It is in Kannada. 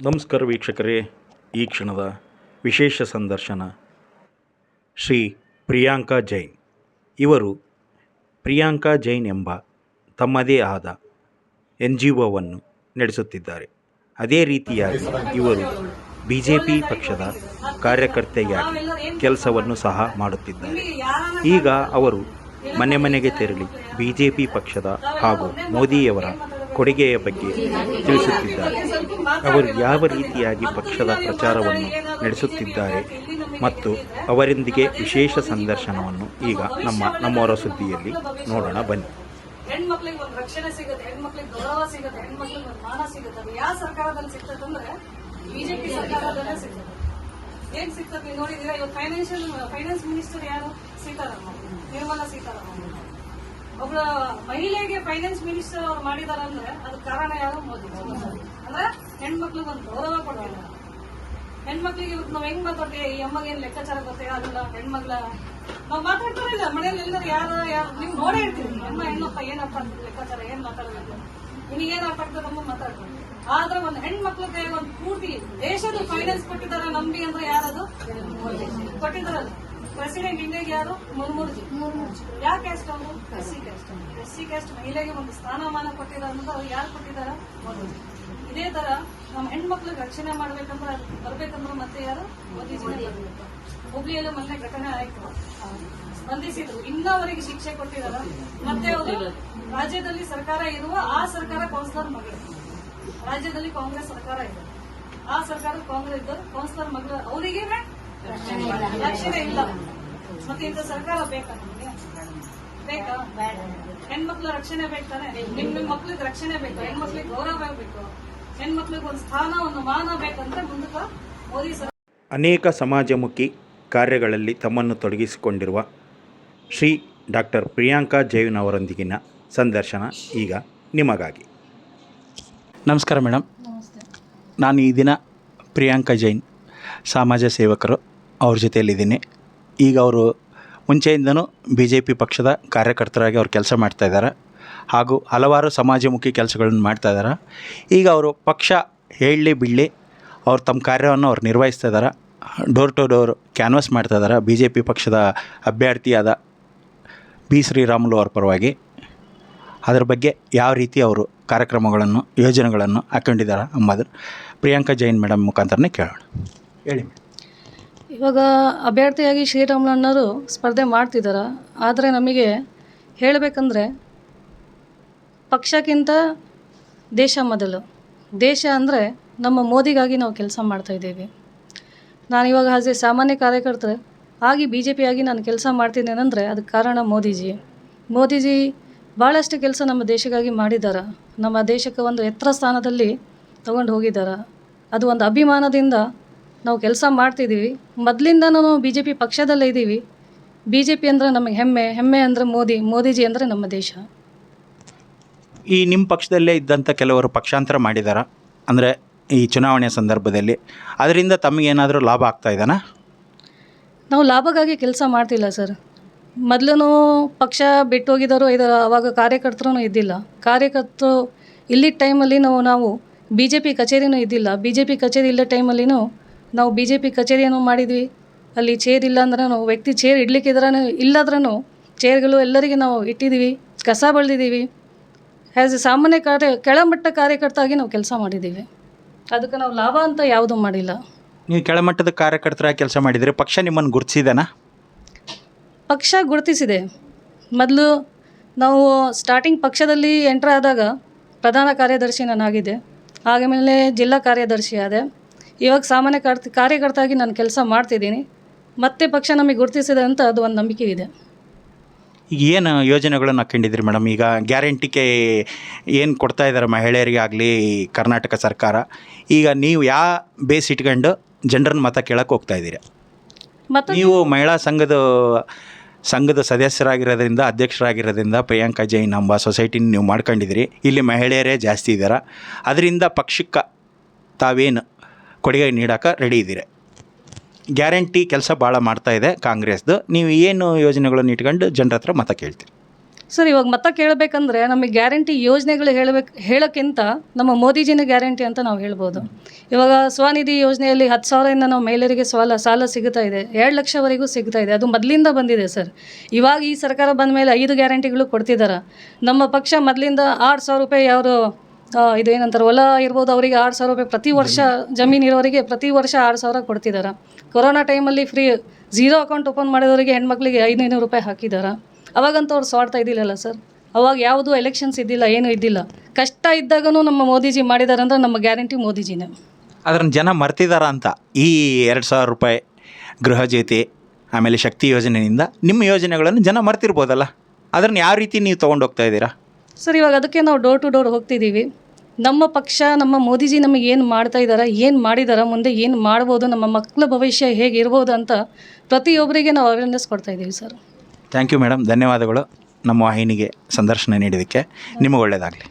ನಮಸ್ಕಾರ ವೀಕ್ಷಕರೇ, ಈ ಕ್ಷಣದ ವಿಶೇಷ ಸಂದರ್ಶನ. ಶ್ರೀ ಪ್ರಿಯಾಂಕಾ ಜೈನ್. ಇವರು ಪ್ರಿಯಾಂಕಾ ಜೈನ್ ಎಂಬ ತಮ್ಮದೇ ಆದ ಎನ್ ಜಿ ಒವನ್ನು ನಡೆಸುತ್ತಿದ್ದಾರೆ. ಅದೇ ರೀತಿಯಾಗಿ ಇವರು ಬಿ ಜೆ ಪಿ ಪಕ್ಷದ ಕಾರ್ಯಕರ್ತೆಯಾಗಿ ಕೆಲಸವನ್ನು ಸಹ ಮಾಡುತ್ತಿದ್ದಾರೆ. ಈಗ ಅವರು ಮನೆ ಮನೆಗೆ ತೆರಳಿ ಬಿ ಜೆ ಪಿ ಪಕ್ಷದ ಹಾಗೂ ಮೋದಿಯವರ ಕೊಡುಗೆಯ ಬಗ್ಗೆ ತಿಳಿಸುತ್ತಿದ್ದಾರೆ. ಅವರು ಯಾವ ರೀತಿಯಾಗಿ ಪಕ್ಷದ ಪ್ರಚಾರವನ್ನು ನಡೆಸುತ್ತಿದ್ದಾರೆ ಮತ್ತು ಅವರೊಂದಿಗೆ ವಿಶೇಷ ಸಂದರ್ಶನವನ್ನು ಈಗ ನಮ್ಮ ನಮ್ಮವರ ಸುದ್ದಿಯಲ್ಲಿ ನೋಡೋಣ, ಬನ್ನಿ. ಹೆಣ್ಮಕ್ಳಿಗೆ ಒಂದು ರಕ್ಷಣೆ ಸಿಗುತ್ತೆ, ಹೆಣ್ಮಕ್ಳಿಗೆ ಗೌರವ ಸಿಗುತ್ತೆ, ಹೆಣ್ಮಕ್ಳಿಗೆ ಒಂದು ಮಾನ ಸಿಗುತ್ತೆ. ಅದು ಯಾವ ಸರ್ಕಾರದಲ್ಲಿ ಸಿಗ್ತದೆ ಅಂದ್ರೆ ಬಿಜೆಪಿ ಸರ್ಕಾರದಲ್ಲೇ ಸಿಗ್ತದೆ. ಹೇಗ್ ಸಿಗ್ತದೆ? ನೋಡಿದೀರಾ ಇವಾಗ ಫೈನಾನ್ಷಿಯಲ್ ಫೈನಾನ್ಸ್ ಮಿನಿಸ್ಟರ್ ಯಾರು? ಸೀತಾರಾಮನ್. ನಿರ್ಮಲಾ ಸೀತಾರಾಮನ್. ಒಬ್ಬ ಮಹಿಳೆಗೆ ಫೈನಾನ್ಸ್ ಮಿನಿಸ್ಟರ್ ಅವ್ರು ಮಾಡಿದಾರಂದ್ರೆ ಅದ್ ಕಾರಣ ಯಾರು? ಮೋದಿ. ಅಂದ್ರೆ ಹೆಣ್ಮಕ್ಳಿಗೆ ಒಂದು ಗೌರವ ಕೊಡೋಲ್ಲ ಹೆಣ್ಮಕ್ಳಿಗೆ ಇವತ್ತು ನಾವ್ ಹೆಂಗ್ ಮಾತಾಡ್ತೀವಿ? ಈ ಅಮ್ಮಗೆ ಏನ್ ಲೆಕ್ಕಾಚಾರ ಗೊತ್ತೇ ಆಗಲ್ಲ ಹೆಣ್ಮಗ್ಳ ನಾವ್ ಮಾತಾಡ್ತಾರಿಲ್ಲ ಮನೇಲಿ ಎಲ್ಲರೂ ಯಾರು ಯಾರು? ನೀವು ನೋಡೇ ಇರ್ತೀವಿ ಅಮ್ಮ, ಹೆಣ್ಣಪ್ಪ, ಏನಪ್ಪ ಅಂತ ಲೆಕ್ಕಾಚಾರ, ಏನ್ ಮಾತಾಡಬೇಕು? ನಿನಗೇನ್ ಅರ್ಥ ಆಗ್ತದೆ ಅಂತ ಮಾತಾಡ್ತೀವಿ ಆದ್ರೆ ಒಂದು ಹೆಣ್ಮಕ್ಳ ಕೈ ಒಂದು ಪೂರ್ತಿ ದೇಶದ ಫೈನಾನ್ಸ್ ಕೊಟ್ಟಿದ್ದಾರೆ ನಂಬಿ ಅಂದ್ರೆ ಯಾರದು? ಕೊಟ್ಟಿದ್ದಾರಲ್ಲ. ಪ್ರೆಸಿಡೆಂಟ್ ಇಂಡಿಯಾಗೆ ಯಾರು? ಮುರ್ಮುರ್ಜಿ. ಯಾವ ಕ್ಯಾಸ್ಟ್ ಅವರು? S C caste S C caste ಮಹಿಳೆಗೆ ಒಂದು ಸ್ಥಾನಮಾನ ಕೊಟ್ಟಿದ್ದಾರೆ ಅನ್ನೋದು ಅವ್ರು ಯಾರು ಕೊಟ್ಟಿದ್ದಾರೆ? ಮೋದಿಜಿ. ಇದೇ ತರ ನಮ್ಮ ಹೆಣ್ಮಕ್ಳಿಗೆ ರಕ್ಷಣೆ ಮಾಡ್ಬೇಕಂದ್ರೆ ಅದು ಬರ್ಬೇಕಂದ್ರೆ ಮತ್ತೆ ಯಾರು? ಮೋದಿಜಿನೇ ಬರ್ಬೇಕು. ಹುಬ್ಳಿಯಲ್ಲಿ ಮೊನ್ನೆ ಘಟನೆ ಆಯ್ತು. ಸ್ಪಂದಿಸಿದ್ರು. ಇನ್ನವರೆಗೆ ಶಿಕ್ಷೆ ಕೊಟ್ಟಿದ್ದಾರೆ. ಮತ್ತೆ ಅವರು ರಾಜ್ಯದಲ್ಲಿ ಸರ್ಕಾರ ಇರುವ ಆ ಸರ್ಕಾರ ಕೌನ್ಸಿಲರ್ ಮಗಳು. ರಾಜ್ಯದಲ್ಲಿ ಕಾಂಗ್ರೆಸ್ ಸರ್ಕಾರ ಇದೆ. ಆ ಸರ್ಕಾರ ಕಾಂಗ್ರೆಸ್ ಕೌನ್ಸಿಲರ್ ಮಗಳು. ಅವರಿಗೆ ರಕ್ಷಣೆ ಇಲ್ಲ. ಮತ್ತೆ ಇಂಥ ಸರ್ಕಾರ ಬೇಕಾ ನಮಗೆ? ಬೇಕಾ? ಹೆಣ್ಮಕ್ಳ ರಕ್ಷಣೆ ಬೇಕಾನೆ ನಿಮ್ ನಿಮ್ ಮಕ್ಳಿಗೆ ರಕ್ಷಣೆ ಬೇಕು ಹೆಣ್ಮಕ್ಳಿಗೆ ಗೌರವ ಬೇಕು ಹೆಣ್ಮಕ್ಳಿಗೆ ಒಂದು ಸ್ಥಾನ ಒಂದು ಮಾನ ಬೇಕಂದ್ರೆ ಮುಂದಕ್ಕೆ ಮೋದಿ ಅನೇಕ ಸಮಾಜಮುಖಿ ಕಾರ್ಯಗಳಲ್ಲಿ ತಮ್ಮನ್ನು ತೊಡಗಿಸಿಕೊಂಡಿರುವ ಶ್ರೀ ಡಾಕ್ಟರ್ ಪ್ರಿಯಾಂಕಾ ಜೈನ್ ಅವರೊಂದಿಗಿನ ಸಂದರ್ಶನ ಈಗ ನಿಮಗಾಗಿ. ನಮಸ್ಕಾರ ಮೇಡಮ್ ನಾನು ಈ ದಿನ ಪ್ರಿಯಾಂಕಾ ಜೈನ್ ಸಮಾಜ ಸೇವಕರು. ಅವ್ರ ಜೊತೆಯಲ್ಲಿದ್ದೀನಿ. ಈಗ ಅವರು ಮುಂಚೆಯಿಂದನೂ ಬಿ ಜೆ ಪಿ ಪಕ್ಷದ ಕಾರ್ಯಕರ್ತರಾಗಿ ಅವ್ರು ಕೆಲಸ ಮಾಡ್ತಾಯಿದ್ದಾರೆ ಹಾಗೂ ಹಲವಾರು ಸಮಾಜಮುಖಿ ಕೆಲಸಗಳನ್ನು ಮಾಡ್ತಾ ಇದ್ದಾರೆ. ಈಗ ಅವರು ಪಕ್ಷ ಹೇಳಲಿ ಬಿಡಲಿ ಅವ್ರು ತಮ್ಮ ಕಾರ್ಯವನ್ನು ಅವ್ರು ನಿರ್ವಹಿಸ್ತಾ ಇದ್ದಾರೆ. ಡೋರ್ ಟು ಡೋರ್ ಕ್ಯಾನ್ವಾಸ್ ಮಾಡ್ತಾ ಇದ್ದಾರೆ. ಬಿ ಜೆ ಪಿ ಪಕ್ಷದ ಅಭ್ಯರ್ಥಿಯಾದ ಬಿ ಶ್ರೀರಾಮುಲು ಅವ್ರ ಪರವಾಗಿ. ಅದರ ಬಗ್ಗೆ ಯಾವ ರೀತಿ ಅವರು ಕಾರ್ಯಕ್ರಮಗಳನ್ನು, ಯೋಜನೆಗಳನ್ನು ಹಾಕೊಂಡಿದ್ದಾರೆ ಅಂಬೋದು ಪ್ರಿಯಾಂಕಾ ಜೈನ್ ಮೇಡಮ್ ಮುಖಾಂತರನೇ ಕೇಳೋಣ. ಹೇಳಿ ಇವಾಗ ಅಭ್ಯರ್ಥಿಯಾಗಿ ಶ್ರೀರಾಮುಲಣ್ಣವರು ಸ್ಪರ್ಧೆ ಮಾಡ್ತಿದ್ದಾರೆ ಆದರೆ ನಮಗೆ ಹೇಳಬೇಕಂದ್ರೆ ಪಕ್ಷಕ್ಕಿಂತ ದೇಶ ಮೊದಲು. ದೇಶ ಅಂದರೆ ನಮ್ಮ ಮೋದಿಗಾಗಿ ನಾವು ಕೆಲಸ ಮಾಡ್ತಾಯಿದ್ದೀವಿ ನಾನು ಇವಾಗ ಆಸ್ ಎ ಸಾಮಾನ್ಯ ಕಾರ್ಯಕರ್ತರು ಆಗಿ ಬಿ ಜೆ ಪಿಯಾಗಿ ನಾನು ಕೆಲಸ ಮಾಡ್ತಿದ್ದೇನೆ ಅಂದರೆ ಅದಕ್ಕೆ ಕಾರಣ ಮೋದಿಜಿ. ಮೋದಿಜಿ ಭಾಳಷ್ಟು ಕೆಲಸ ನಮ್ಮ ದೇಶಕ್ಕಾಗಿ ಮಾಡಿದ್ದಾರೆ ನಮ್ಮ ದೇಶಕ್ಕೆ ಒಂದು ಎತ್ತರ ಸ್ಥಾನದಲ್ಲಿ ತಗೊಂಡು ಹೋಗಿದ್ದಾರೆ ಅದು ಒಂದು ಅಭಿಮಾನದಿಂದ ನಾವು ಕೆಲಸ ಮಾಡ್ತಿದ್ದೀವಿ. ಮೊದಲಿಂದ ನಾವು ಬಿ ಜೆ ಪಿ ಪಕ್ಷದಲ್ಲೇ ಇದ್ದೀವಿ. ಬಿ ಜೆ ಪಿ ಅಂದರೆ ನಮಗೆ ಹೆಮ್ಮೆ ಹೆಮ್ಮೆ ಅಂದರೆ ಮೋದಿ ಮೋದಿಜಿ ಅಂದರೆ ನಮ್ಮ ದೇಶ. ಈ ನಿಮ್ಮ ಪಕ್ಷದಲ್ಲೇ ಇದ್ದಂಥ ಕೆಲವರು ಪಕ್ಷಾಂತರ ಮಾಡಿದಾರ? ಅಂದರೆ ಈ ಚುನಾವಣೆಯ ಸಂದರ್ಭದಲ್ಲಿ. ಅದರಿಂದ ತಮಗೇನಾದರೂ ಲಾಭ ಆಗ್ತಾ ಇದ್ದಾನ ನಾವು ಲಾಭಕ್ಕಾಗಿ ಕೆಲಸ ಮಾಡ್ತಿಲ್ಲ ಸರ್. ಮೊದಲು ಪಕ್ಷ ಬಿಟ್ಟು ಹೋಗಿದ್ದಾರೋ ಇದರ ಅವಾಗ ಕಾರ್ಯಕರ್ತರೂ ಇದ್ದಿಲ್ಲ. ಕಾರ್ಯಕರ್ತರು ಇಲ್ಲಿ ಟೈಮಲ್ಲಿ ನಾವು ನಾವು ಬಿ ಜೆ ಪಿ ಕಚೇರಿನೂ ಇದ್ದಿಲ್ಲ. ಬಿ ಜೆ ಪಿ ಕಚೇರಿ ಇಲ್ಲದ ಟೈಮಲ್ಲಿನೂ ನಾವು ಬಿ ಜೆ ಪಿ ಕಚೇರಿಯನ್ನು ಮಾಡಿದ್ವಿ. ಅಲ್ಲಿ ಚೇರ್ ಇಲ್ಲ ಅಂದ್ರೆ ನಾವು ವ್ಯಕ್ತಿ ಚೇರ್ ಇಡ್ಲಿಕ್ಕಿದ್ರೂ ಇಲ್ಲದ್ರೂ ಚೇರ್ಗಳು ಎಲ್ಲರಿಗೆ ನಾವು ಇಟ್ಟಿದ್ದೀವಿ ಕಸ ಬಳ್ದಿದ್ದೀವಿ. ಆ್ಯಸ್ ಎ ಸಾಮಾನ್ಯ ಕಾರ್ಯ ಕೆಳಮಟ್ಟ ಕಾರ್ಯಕರ್ತ ಆಗಿ ನಾವು ಕೆಲಸ ಮಾಡಿದ್ದೀವಿ. ಅದಕ್ಕೆ ನಾವು ಲಾಭ ಅಂತ ಯಾವುದೂ ಮಾಡಿಲ್ಲ. ನೀವು ಕೆಳಮಟ್ಟದ ಕಾರ್ಯಕರ್ತರಾಗಿ ಕೆಲಸ ಮಾಡಿದರೆ ಪಕ್ಷ ನಿಮ್ಮನ್ನು ಗುರುತಿಸಿದೆನಾ? ಪಕ್ಷ ಗುರುತಿಸಿದೆ. ಮೊದಲು ನಾವು ಸ್ಟಾರ್ಟಿಂಗ್ ಪಕ್ಷದಲ್ಲಿ ಎಂಟ್ರ್ ಆದಾಗ ಪ್ರಧಾನ ಕಾರ್ಯದರ್ಶಿ ನಾನಾಗಿದ್ದೆ. ಆಗಮೇಲೆ ಜಿಲ್ಲಾ ಕಾರ್ಯದರ್ಶಿ ಆದೆ. ಇವಾಗ ಸಾಮಾನ್ಯ ಕಾರ್ತ ಕಾರ್ಯಕರ್ತಾಗಿ ನಾನು ಕೆಲಸ ಮಾಡ್ತಿದ್ದೀನಿ. ಮತ್ತೆ ಪಕ್ಷ ನಮಗೆ ಗುರುತಿಸಿದೆ ಅಂತ ಅದು ಒಂದು ನಂಬಿಕೆ ಇದೆ. ಈಗ ಏನು ಯೋಜನೆಗಳನ್ನು ಹಾಕೊಂಡಿದ್ರಿ ಮೇಡಮ್? ಈಗ ಗ್ಯಾರಂಟಿಗೆ ಏನು ಕೊಡ್ತಾ ಇದ್ದಾರೆ ಮಹಿಳೆಯರಿಗೆ ಆಗಲಿ ಕರ್ನಾಟಕ ಸರ್ಕಾರ? ಈಗ ನೀವು ಯಾವ ಬೇಸ್ ಇಟ್ಕೊಂಡು ಜನರನ್ನ ಮತ ಕೇಳಕ್ಕೆ ಹೋಗ್ತಾ ಇದ್ದೀರಿ? ಮತ್ತು ನೀವು ಮಹಿಳಾ ಸಂಘದ ಸಂಘದ ಸದಸ್ಯರಾಗಿರೋದ್ರಿಂದ ಅಧ್ಯಕ್ಷರಾಗಿರೋದ್ರಿಂದ ಪ್ರಿಯಾಂಕಾ ಜೈನ್ ಎಂಬ ಸೊಸೈಟಿನ ನೀವು ಮಾಡ್ಕೊಂಡಿದ್ದೀರಿ. ಇಲ್ಲಿ ಮಹಿಳೆಯರೇ ಜಾಸ್ತಿ ಇದ್ದಾರೆ ಅದರಿಂದ ಪಕ್ಷಕ್ಕೆ ತಾವೇನು ಕೊಡುಗೆ ನೀಡೋಕೆ ರೆಡಿ ಇದ್ದೀರಿ. ಗ್ಯಾರಂಟಿ ಕೆಲಸ ಭಾಳ ಮಾಡ್ತಾ ಇದೆ ಕಾಂಗ್ರೆಸ್ದು. ನೀವು ಏನು ಯೋಜನೆಗಳನ್ನು ಇಟ್ಕೊಂಡು ಜನರ ಹತ್ರ ಮತ ಕೇಳ್ತೀರಿ? ಸರ್, ಇವಾಗ ಮತ ಕೇಳಬೇಕಂದ್ರೆ ನಮಗೆ ಗ್ಯಾರಂಟಿ ಯೋಜನೆಗಳು ಹೇಳಬೇಕು ಹೇಳೋಕ್ಕಿಂತ ನಮ್ಮ ಮೋದಿಜಿನ ಗ್ಯಾರಂಟಿ ಅಂತ ನಾವು ಹೇಳ್ಬೋದು. ಇವಾಗ ಸ್ವನಿಧಿ ಯೋಜನೆಯಲ್ಲಿ ಹತ್ತು ಸಾವಿರದಿಂದ ನಾವು ಮಹಿಳೆಯರಿಗೆ ಸಾಲ ಸಾಲ ಸಿಗ್ತಾ ಇದೆ. ಎರಡು ಲಕ್ಷವರೆಗೂ ಸಿಗ್ತಾ ಇದೆ. ಅದು ಮೊದಲಿಂದ ಬಂದಿದೆ ಸರ್. ಇವಾಗ ಈ ಸರ್ಕಾರ ಬಂದ ಮೇಲೆ ಐದು ಗ್ಯಾರಂಟಿಗಳು ಕೊಡ್ತಿದ್ದಾರೆ ನಮ್ಮ ಪಕ್ಷ ಮೊದಲಿಂದ ಆರು ಸಾವಿರ ರೂಪಾಯಿ ಅವರು ಇದು ಏನಂತಾರೆ ಹೊಲ ಇರ್ಬೋದು ಅವರಿಗೆ ಆರು ಸಾವಿರ ರೂಪಾಯಿ ಪ್ರತಿ ವರ್ಷ ಜಮೀನು ಇರೋರಿಗೆ ಪ್ರತಿ ವರ್ಷ ಆರು ಸಾವಿರ ಕೊಡ್ತಿದ್ದಾರೆ ಕೊರೋನಾ ಟೈಮಲ್ಲಿ ಫ್ರೀ ಝೀರೋ ಅಕೌಂಟ್ ಓಪನ್ ಮಾಡಿದವರಿಗೆ ಹೆಣ್ಮಕ್ಳಿಗೆ ಐನೂರು ರೂಪಾಯಿ ಹಾಕಿದ್ದಾರೆ ಅವಾಗಂತೂ ಅವ್ರು ಸ್ವಾರ್ಥ ಇದ್ದಿಲ್ಲಲ್ಲ ಸರ್? ಅವಾಗ ಯಾವುದು ಎಲೆಕ್ಷನ್ಸ್ ಇದ್ದಿಲ್ಲ ಏನೂ ಇದ್ದಿಲ್ಲ. ಕಷ್ಟ ಇದ್ದಾಗೂ ನಮ್ಮ ಮೋದಿಜಿ ಮಾಡಿದ್ದಾರೆ ಅಂದ್ರೆ ನಮ್ಮ ಗ್ಯಾರಂಟಿ ಮೋದಿಜಿನೇ. ಅದ್ರನ್ನ ಜನ ಮರ್ತಿದಾರ ಅಂತ ಈ ಎರಡು ಸಾವಿರ ರೂಪಾಯಿ ಗೃಹಜ್ಯೋತಿ ಆಮೇಲೆ ಶಕ್ತಿ ಯೋಜನೆಯಿಂದ ನಿಮ್ಮ ಯೋಜನೆಗಳನ್ನು ಜನ ಮರ್ತಿರ್ಬೋದಲ್ಲ? ಅದನ್ನು ಯಾವ ರೀತಿ ನೀವು ತೊಗೊಂಡೋಗ್ತಾ ಇದ್ದೀರಾ? ಸರ್ ಇವಾಗ ಅದಕ್ಕೆ ನಾವು ಡೋರ್ ಟು ಡೋರ್ ಹೋಗ್ತಿದ್ದೀವಿ. ನಮ್ಮ ಪಕ್ಷ, ನಮ್ಮ ಮೋದಿಜಿ ನಮಗೆ ಏನು ಮಾಡ್ತಾ ಇದ್ದಾರೆ ಏನು ಮಾಡಿದ್ದಾರೆ ಮುಂದೆ ಏನು ಮಾಡ್ಬೋದು, ನಮ್ಮ ಮಕ್ಕಳ ಭವಿಷ್ಯ ಹೇಗೆ ಇರ್ಬೋದು ಅಂತ ಪ್ರತಿಯೊಬ್ಬರಿಗೆ ನಾವು ಅವೇರ್ನೆಸ್ ಕೊಡ್ತಾ ಇದ್ದೀವಿ ಸರ್. ಥ್ಯಾಂಕ್ ಯು ಮೇಡಮ್ ಧನ್ಯವಾದಗಳು ನಮ್ಮ ವಾಹಿನಿಗೆ ಸಂದರ್ಶನ ನೀಡಿದ್ದಕ್ಕೆ. ನಿಮಗೆ ಒಳ್ಳೆಯದಾಗಲಿ